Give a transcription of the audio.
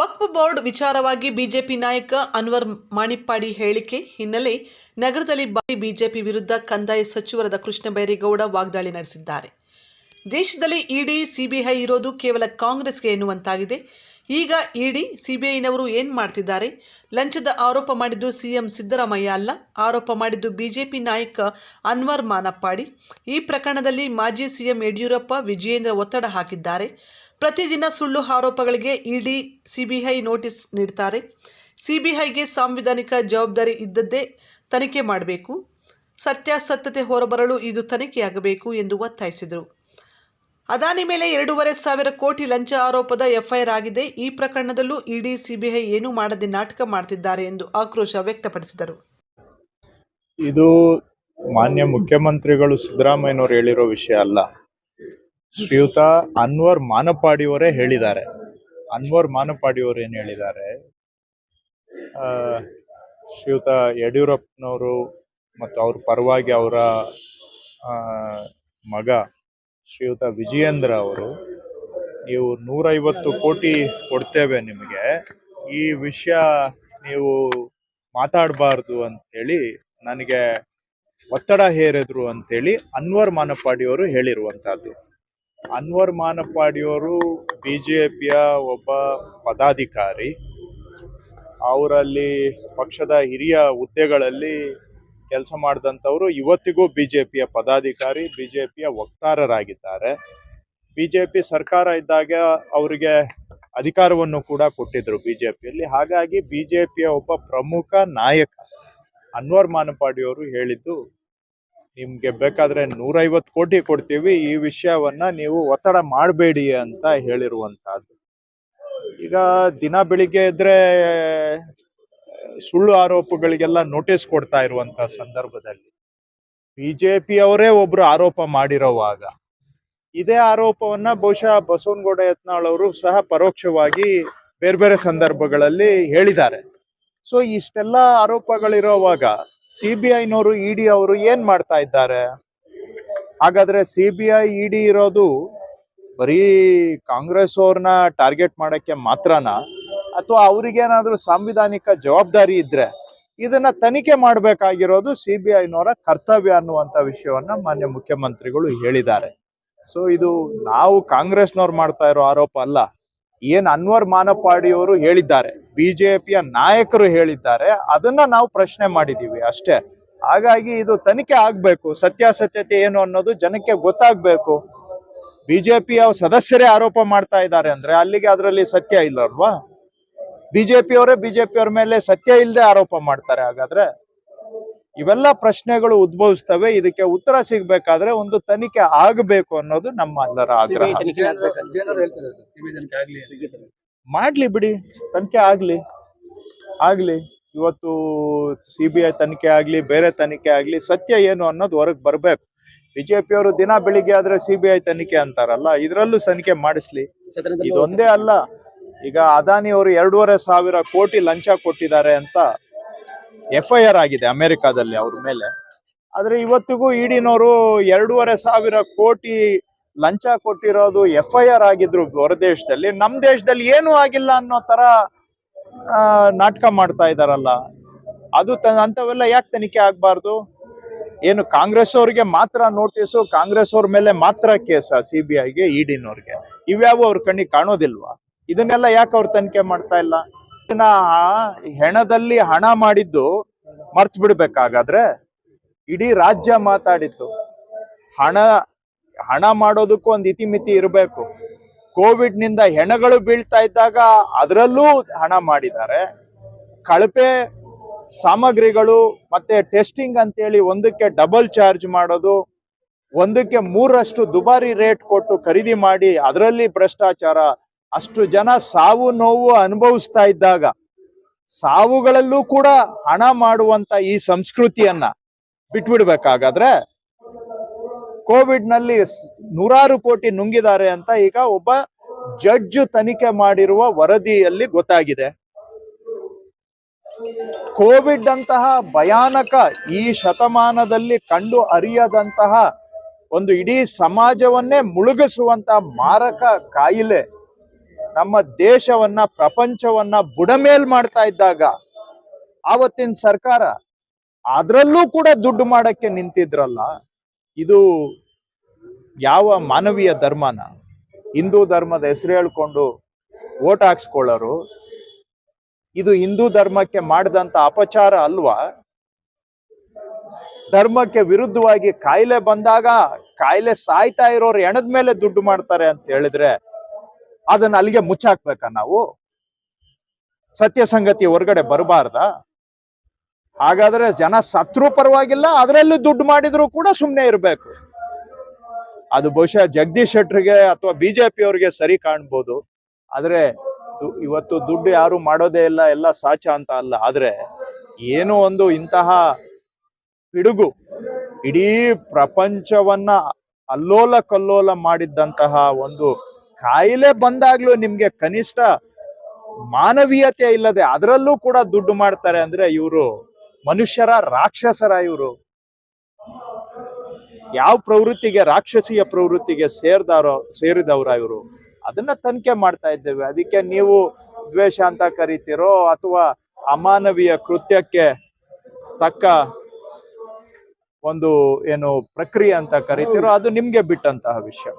ವಕ್ಫ್ board ವಿಚಾರವಾಗಿ BJP ನಾಯಕ ಅನ್ವರ್ ಮಾಣಿಪ್ಪಾಡಿ ಹೇಳಿಕೆ ಹಿನ್ನೆಲೆ ನಗರದಲ್ಲಿ ಬಾರಿ ಬಿಜೆಪಿ ವಿರುದ್ಧ ಕಂದಾಯ ಸಚಿವರಾದ ಕೃಷ್ಣ ಬೈರೇಗೌಡ ವಾಗ್ದಾಳಿ ನಡೆಸಿದ್ದಾರೆ. ದೇಶದಲ್ಲಿ ಇಡಿ, ಸಿಬಿಐ ಇರೋದು ಕೇವಲ ಕಾಂಗ್ರೆಸ್ಗೆ ಎನ್ನುವಂತಾಗಿದೆ. ಈಗ ಇಡಿ, ಸಿಬಿಐನವರು ಏನು ಮಾಡ್ತಿದ್ದಾರೆ? ಲಂಚದ ಆರೋಪ ಮಾಡಿದ್ದು ಸಿಎಂ ಸಿದ್ದರಾಮಯ್ಯ ಅಲ್ಲ. ಆರೋಪ ಮಾಡಿದ್ದು ಬಿಜೆಪಿ ನಾಯಕ ಅನ್ವರ್ ಮಾನಪ್ಪಾಡಿ. ಈ ಪ್ರಕರಣದಲ್ಲಿ ಮಾಜಿ ಸಿಎಂ ಯಡಿಯೂರಪ್ಪ, ವಿಜಯೇಂದ್ರ ಒತ್ತಡ ಹಾಕಿದ್ದಾರೆ. ಪ್ರತಿದಿನ ಸುಳ್ಳು ಆರೋಪಗಳಿಗೆ ಇಡಿ ಸಿಬಿಐ ನೋಟಿಸ್ ನೀಡ್ತಾರೆ. ಸಿಬಿಐಗೆ ಸಾಂವಿಧಾನಿಕ ಜವಾಬ್ದಾರಿ ಇದ್ದದ್ದೇ ತನಿಖೆ ಮಾಡಬೇಕು. ಸತ್ಯಾಸತ್ಯತೆ ಹೊರಬರಲು ಇದು ತನಿಖೆಯಾಗಬೇಕು ಎಂದು ಒತ್ತಾಯಿಸಿದರು. ಅದಾನಿ ಮೇಲೆ ಎರಡೂವರೆ ಸಾವಿರ ಕೋಟಿ ಲಂಚ ಆರೋಪದ ಎಫ್ಐಆರ್ ಆಗಿದೆ. ಈ ಪ್ರಕರಣದಲ್ಲೂ ಇಡಿ ಸಿಬಿಐ ಏನೂ ಮಾಡದೆ ನಾಟಕ ಮಾಡ್ತಿದ್ದಾರೆ ಎಂದು ಆಕ್ರೋಶ ವ್ಯಕ್ತಪಡಿಸಿದರು. ಇದು ಮಾನ್ಯ ಮುಖ್ಯಮಂತ್ರಿಗಳು ಸಿದ್ದರಾಮಯ್ಯನವರು ಹೇಳಿರೋ ವಿಷಯ ಅಲ್ಲ. ಶ್ರೀಯುತ ಅನ್ವರ್ ಮಾನಪಾಡಿಯವರೇ ಹೇಳಿದ್ದಾರೆ. ಅನ್ವರ್ ಮಾನಪಾಡಿಯವರು ಏನು ಹೇಳಿದ್ದಾರೆ? ಶ್ರೀಯುತ ಯಡಿಯೂರಪ್ಪನವರು ಮತ್ತು ಅವ್ರ ಪರವಾಗಿ ಅವರ ಮಗ ಶ್ರೀಯುತ ವಿಜಯೇಂದ್ರ ಅವರು, ನೀವು ನೂರೈವತ್ತು ಕೋಟಿ ಕೊಡ್ತೇವೆ ನಿಮಗೆ. ಈ ವಿಷಯ ನೀವು ಮಾತಾಡಬಾರ್ದು ಅಂತೇಳಿ ನನಗೆ ಒತ್ತಡ ಹೇರಿದ್ರು ಅಂತೇಳಿ ಅನ್ವರ್ ಮಾನಪಾಡಿಯವರು ಹೇಳಿರುವಂತಹದ್ದು ಅನ್ವರ್ ಮಾನಪಾಡಿಯವರು ಬಿ ಜೆ ಪಿಯ ಒಬ್ಬ ಪದಾಧಿಕಾರಿ. ಅವರಲ್ಲಿ ಪಕ್ಷದ ಹಿರಿಯ ಹುದ್ದೆಗಳಲ್ಲಿ ಕೆಲಸ ಮಾಡಿದಂಥವರು ಇವತ್ತಿಗೂ ಬಿ ಜೆ ಪಿಯ ಪದಾಧಿಕಾರಿ ಬಿ ಜೆ ಪಿಯ ವಕ್ತಾರರಾಗಿದ್ದಾರೆ. ಬಿ ಜೆ ಪಿ ಸರ್ಕಾರ ಇದ್ದಾಗ ಅವರಿಗೆ ಅಧಿಕಾರವನ್ನು ಕೂಡ ಕೊಟ್ಟಿದ್ರು ಬಿ ಜೆ ಪಿಯಲ್ಲಿ ಹಾಗಾಗಿ ಬಿ ಜೆ ಪಿಯ ಒಬ್ಬ ಪ್ರಮುಖ ನಾಯಕ ಅನ್ವರ್ ಮಾನಪಾಡಿಯವರು ಹೇಳಿದ್ದು ನಿಮ್ಗೆ ಬೇಕಾದ್ರೆ ನೂರೈವತ್ತು ಕೋಟಿ ಕೊಡ್ತೀವಿ. ಈ ವಿಷಯವನ್ನ ನೀವು ಒತ್ತಡ ಮಾಡಬೇಡಿ ಅಂತ ಹೇಳಿರುವಂತಹದ್ದು ಈಗ ದಿನ ಬೆಳಿಗ್ಗೆ ಇದ್ರೆ ಸುಳ್ಳು ಆರೋಪಗಳಿಗೆಲ್ಲ ನೋಟಿಸ್ ಕೊಡ್ತಾ ಇರುವಂತ ಸಂದರ್ಭದಲ್ಲಿ ಬಿಜೆಪಿ ಅವರೇ ಒಬ್ರು ಆರೋಪ ಮಾಡಿರೋವಾಗ ಇದೇ ಆರೋಪವನ್ನ ಬಹುಶಃ ಬಸವನಗೌಡ ಯತ್ನಾಳ್ ಅವರು ಸಹ ಪರೋಕ್ಷವಾಗಿ ಬೇರೆ ಬೇರೆ ಸಂದರ್ಭಗಳಲ್ಲಿ ಹೇಳಿದ್ದಾರೆ. ಸೊ ಇಷ್ಟೆಲ್ಲ ಆರೋಪಗಳಿರೋವಾಗ ಸಿ ಬಿ ಐನವರು ಇಡಿ ಅವರು ಏನ್ ಮಾಡ್ತಾ ಇದ್ದಾರೆ? ಹಾಗಾದ್ರೆ ಸಿ ಬಿ ಐ ಇಡಿ ಇರೋದು ಬರೀ ಕಾಂಗ್ರೆಸ್ ಅವ್ರನ್ನ ಟಾರ್ಗೆಟ್ ಮಾಡಕ್ಕೆ ಮಾತ್ರನಾ? ಅಥವಾ ಅವ್ರಿಗೇನಾದ್ರೂ ಸಾಂವಿಧಾನಿಕ ಜವಾಬ್ದಾರಿ ಇದ್ರೆ ಇದನ್ನ ತನಿಖೆ ಮಾಡಬೇಕಾಗಿರೋದು ಸಿ ಬಿ ಐನವರ ಕರ್ತವ್ಯ ಅನ್ನುವಂತ ವಿಷಯವನ್ನ ಮಾನ್ಯ ಮುಖ್ಯಮಂತ್ರಿಗಳು ಹೇಳಿದ್ದಾರೆ. ಸೊ ಇದು ನಾವು ಕಾಂಗ್ರೆಸ್ನವ್ರು ಮಾಡ್ತಾ ಇರೋ ಆರೋಪ ಅಲ್ಲ. ಏನ್ ಅನ್ವರ್ ಮಾನಪಾಡಿಯವರು ಹೇಳಿದ್ದಾರೆ, ಬಿಜೆಪಿಯ ನಾಯಕರು ಹೇಳಿದ್ದಾರೆ, ಅದನ್ನ ನಾವು ಪ್ರಶ್ನೆ ಮಾಡಿದೀವಿ ಅಷ್ಟೇ. ಹಾಗಾಗಿ ಇದು ತನಿಖೆ ಆಗ್ಬೇಕು, ಸತ್ಯಾಸತ್ಯತೆ ಏನು ಅನ್ನೋದು ಜನಕ್ಕೆ ಗೊತ್ತಾಗ್ಬೇಕು. ಬಿಜೆಪಿಯ ಸದಸ್ಯರೇ ಆರೋಪ ಮಾಡ್ತಾ ಇದ್ದಾರೆ ಅಂದ್ರೆ ಅಲ್ಲಿಗೆ ಅದರಲ್ಲಿ ಸತ್ಯ ಇಲ್ಲ ಅಲ್ವಾ ಬಿಜೆಪಿ ಅವರೇ ಬಿಜೆಪಿ ಅವ್ರ ಮೇಲೆ ಸತ್ಯ ಇಲ್ಲದೆ ಆರೋಪ ಮಾಡ್ತಾರೆ ಹಾಗಾದ್ರೆ? ಇವೆಲ್ಲ ಪ್ರಶ್ನೆಗಳು ಉದ್ಭವಿಸ್ತವೆ. ಇದಕ್ಕೆ ಉತ್ತರ ಸಿಗ್ಬೇಕಾದ್ರೆ ಒಂದು ತನಿಖೆ ಆಗಬೇಕು ಅನ್ನೋದು ನಮ್ಮ ಎಲ್ಲರ ಆಗ್ರಹ. ವಿಜಯನಗರ ಹೇಳ್ತಾರೆ. ಸರ್. ಸಿಬಿಐ ತನಿಖೆ ಆಗ್ಲಿ ಮಾಡ್ಲಿ ಬಿಡಿ. ತನಿಖೆ ಆಗ್ಲಿ. ಆಗ್ಲಿ. ಇವತ್ತು ಸಿ ಬಿ ಐ ತನಿಖೆ ಆಗ್ಲಿ ಬೇರೆ ತನಿಖೆ ಆಗ್ಲಿ ಸತ್ಯ ಏನು ಅನ್ನೋದು ಹೊರಗೆ ಬರ್ಬೇಕು. ಬಿಜೆಪಿ ಅವರು ದಿನ ಬೆಳಿಗ್ಗೆ ಆದ್ರೆ ಸಿ ಬಿ ಐ ತನಿಖೆ ಅಂತಾರಲ್ಲ ಇದ್ರಲ್ಲೂ ತನಿಖೆ ಮಾಡಿಸ್ಲಿ. ಇದೊಂದೇ ಅಲ್ಲ. ಈಗ ಅದಾನಿ ಅವರು ಎರಡೂವರೆ ಸಾವಿರ ಕೋಟಿ ಲಂಚ ಕೊಟ್ಟಿದ್ದಾರೆ ಅಂತ ಎಫ್ ಐ ಆರ್ ಆಗಿದೆ ಅಮೆರಿಕಾದಲ್ಲಿ ಅವ್ರ ಮೇಲೆ. ಆದ್ರೆ ಇವತ್ತಿಗೂ ಇಡಿನವರು ಎರಡೂವರೆ ಸಾವಿರ ಕೋಟಿ ಲಂಚ ಕೊಟ್ಟಿರೋದು ಎಫ್ ಐ ಆರ್ ಆಗಿದ್ರು ಹೊರ ದೇಶದಲ್ಲಿ. ನಮ್ ದೇಶದಲ್ಲಿ ಏನೂ ಆಗಿಲ್ಲ ಅನ್ನೋ ತರ ನಾಟಕ ಮಾಡ್ತಾ ಇದಾರಲ್ಲ. ಅದು ತ ಅಂತವೆಲ್ಲ ಯಾಕೆ ತನಿಖೆ ಆಗ್ಬಾರ್ದು? ಏನು ಕಾಂಗ್ರೆಸ್ ಅವ್ರಿಗೆ ಮಾತ್ರ ನೋಟಿಸು, ಕಾಂಗ್ರೆಸ್ ಅವ್ರ ಮೇಲೆ ಮಾತ್ರ ಕೇಸ ಸಿ ಬಿ ಐಗೆ ಇಡಿನವ್ರಿಗೆ ಇವ್ಯಾವು ಅವ್ರ ಕಣ್ಣಿಗೆ ಕಾಣೋದಿಲ್ವಾ? ಇದನ್ನೆಲ್ಲ ಯಾಕೆ ಅವ್ರು ತನಿಖೆ ಮಾಡ್ತಾ ಇಲ್ಲ? ಹೆಣದಲ್ಲಿ ಹಣ ಮಾಡಿದ್ದು ಮರ್ತ್ ಬಿಡ್ಬೇಕಾಗಾದ್ರೆ ಇಡೀ ರಾಜ್ಯ ಮಾತಾಡಿತ್ತು. ಹಣ ಹಣ ಮಾಡೋದಕ್ಕೂ ಒಂದು ಇತಿಮಿತಿ ಇರಬೇಕು. ಕೋವಿಡ್ನಿಂದ ಹೆಣಗಳು ಬೀಳ್ತಾ ಇದ್ದಾಗ ಅದರಲ್ಲೂ ಹಣ ಮಾಡಿದ್ದಾರೆ. ಕಳಪೆ ಸಾಮಗ್ರಿಗಳು ಮತ್ತೆ ಟೆಸ್ಟಿಂಗ್ ಅಂತೇಳಿ ಒಂದಕ್ಕೆ ಡಬಲ್ ಚಾರ್ಜ್ ಮಾಡೋದು, ಒಂದಕ್ಕೆ ಮೂರಷ್ಟು ದುಬಾರಿ ರೇಟ್ ಕೊಟ್ಟು ಖರೀದಿ ಮಾಡಿ ಅದರಲ್ಲಿ ಭ್ರಷ್ಟಾಚಾರ ಅಷ್ಟು ಜನ ಸಾವು ನೋವು ಅನುಭವಿಸ್ತಾ ಇದ್ದಾಗ ಸಾವುಗಳಲ್ಲೂ ಕೂಡ ಹಣ ಮಾಡುವಂತ ಈ ಸಂಸ್ಕೃತಿಯನ್ನ ಬಿಟ್ಬಿಡ್ಬೇಕಾಗಾದ್ರೆ ಕೋವಿಡ್ನಲ್ಲಿ ನೂರಾರು ಕೋಟಿ ನುಂಗಿದ್ದಾರೆ ಅಂತ ಈಗ ಒಬ್ಬ ಜಡ್ಜ್ ತನಿಖೆ ಮಾಡಿರುವ ವರದಿಯಲ್ಲಿ ಗೊತ್ತಾಗಿದೆ. ಕೋವಿಡ್ ಅಂತಹ ಭಯಾನಕ ಈ ಶತಮಾನದಲ್ಲಿ ಕಂಡು ಅರಿಯದಂತಹ ಒಂದು ಇಡೀ ಸಮಾಜವನ್ನೇ ಮುಳುಗಿಸುವಂತಹ ಮಾರಕ ಕಾಯಿಲೆ ನಮ್ಮ ದೇಶವನ್ನ, ಪ್ರಪಂಚವನ್ನ ಬುಡಮೇಲ್ ಮಾಡ್ತಾ ಇದ್ದಾಗ ಆವತ್ತಿನ ಸರ್ಕಾರ ಅದರಲ್ಲೂ ಕೂಡ ದುಡ್ಡು ಮಾಡಕ್ಕೆ ನಿಂತಿದ್ರಲ್ಲ, ಇದು ಯಾವ ಮಾನವೀಯ ಧರ್ಮನ? ಹಿಂದೂ ಧರ್ಮದ ಹೆಸರು ಹೇಳ್ಕೊಂಡು ಓಟ್ ಹಾಕ್ಸ್ಕೊಳ್ಳೋರು, ಇದು ಹಿಂದೂ ಧರ್ಮಕ್ಕೆ ಮಾಡಿದಂತ ಅಪಚಾರ ಅಲ್ವಾ? ಧರ್ಮಕ್ಕೆ ವಿರುದ್ಧವಾಗಿ ಕಾಯಿಲೆ ಬಂದಾಗ ಕಾಯಿಲೆ ಸಾಯ್ತಾ ಇರೋರು ಎಣದ ಮೇಲೆ ದುಡ್ಡು ಮಾಡ್ತಾರೆ ಅಂತ ಹೇಳಿದ್ರೆ ಅದನ್ನ ಅಲ್ಲಿಗೆ ಮುಚ್ಚಾಕ್ಬೇಕ ನಾವು. ಸತ್ಯ ಸಂಗತಿ ಹೊರಗಡೆ ಬರಬಾರ್ದ. ಹಾಗಾದ್ರೆ ಜನ ಸತ್ರು ಪರವಾಗಿಲ್ಲ, ಅದರಲ್ಲೂ ದುಡ್ಡು ಮಾಡಿದ್ರು ಕೂಡ ಸುಮ್ಮನೆ ಇರಬೇಕು. ಅದು ಬಹುಶಃ ಜಗದೀಶ್ ಶೆಟ್ಟರ್ಗೆ ಅಥವಾ ಬಿಜೆಪಿ ಅವ್ರಿಗೆ ಸರಿ ಕಾಣ್ಬೋದು. ಆದ್ರೆ ಇವತ್ತು ದುಡ್ಡು ಯಾರು ಮಾಡೋದೇ ಇಲ್ಲ, ಎಲ್ಲ ಸಾಚ ಅಂತ ಅಲ್ಲ. ಆದ್ರೆ ಏನು ಒಂದು ಇಂತಹ ಪಿಡುಗು. ಇಡೀ ಪ್ರಪಂಚವನ್ನ ಅಲ್ಲೋಲ ಕಲ್ಲೋಲ ಮಾಡಿದ್ದಂತಹ ಒಂದು ಕಾಯಿಲೆ ಬಂದಾಗ್ಲೂ ನಿಮ್ಗೆ ಕನಿಷ್ಠ ಮಾನವೀಯತೆ ಇಲ್ಲದೆ ಅದರಲ್ಲೂ ಕೂಡ ದುಡ್ಡು ಮಾಡ್ತಾರೆ ಅಂದ್ರೆ ಇವರು ಮನುಷ್ಯರ ರಾಕ್ಷಸರ ಇವರು. ಯಾವ ಪ್ರವೃತ್ತಿಗೆ, ರಾಕ್ಷಸಿಯ ಪ್ರವೃತ್ತಿಗೆ ಸೇರ್ದಾರೋ, ಸೇರಿದವರ ಇವರು. ಅದನ್ನ ತನಿಖೆ ಮಾಡ್ತಾ ಇದ್ದೇವೆ. ಅದಕ್ಕೆ ನೀವು ದ್ವೇಷ ಅಂತ ಕರಿತೀರೋ ಅಥವಾ ಅಮಾನವೀಯ ಕೃತ್ಯಕ್ಕೆ ತಕ್ಕ ಒಂದು ಏನು ಪ್ರಕ್ರಿಯೆ ಅಂತ ಕರಿತೀರೋ ಅದು ನಿಮ್ಗೆ ಬಿಟ್ಟಂತಹ ವಿಷಯ.